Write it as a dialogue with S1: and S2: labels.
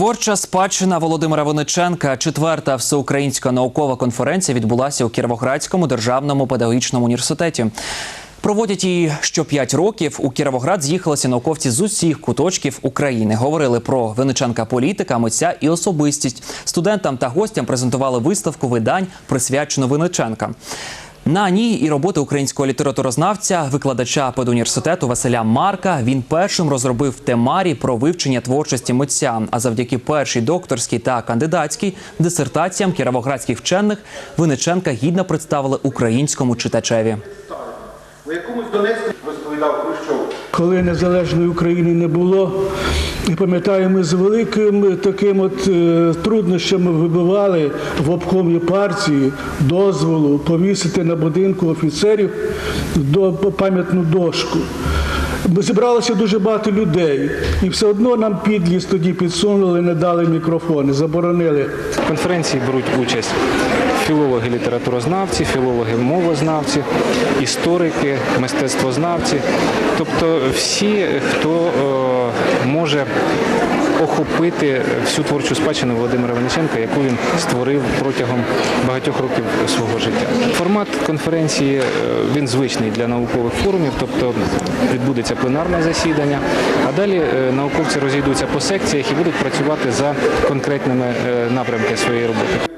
S1: Творча спадщина Володимира Вониченка. Четверта всеукраїнська наукова конференція відбулася у Кіровоградському державному педагогічному університеті. Проводять її що п'ять років. У Кіровоград з'їхалися науковці з усіх куточків України. Говорили про Винниченка політика, митця і особистість. Студентам та гостям презентували виставку видань, присвячену Винниченка. На ній і роботи українського літературознавця, викладача педуніверситету Василя Марка. Він першим розробив темарі про вивчення творчості митця. А завдяки першій докторській та кандидатській дисертаціям кіровоградських вчених Винниченка гідно представили українському читачеві.
S2: У якомусь Донецьку розповідав Хрущов.
S3: Коли незалежної України не було, і пам'ятаю, ми з великим таким от е, труднощами вибивали в обкомі партії дозволу повісити на будинку офіцерів до пам'ятну дошку. Зібралося дуже багато людей, і все одно нам підліз тоді підсунули, не дали мікрофони, заборонили.
S4: В конференції беруть участь філологи літературознавці, філологи мовознавці, історики, мистецтвознавці, тобто всі, хто е, може охопити всю творчу спадщину Володимира Вениченка, яку він створив протягом багатьох років свого життя. Формат конференції е, він звичний для наукових форумів, тобто відбудеться пленарне засідання, а далі е, науковці розійдуться по секціях і будуть працювати за конкретними е, напрямками своєї роботи.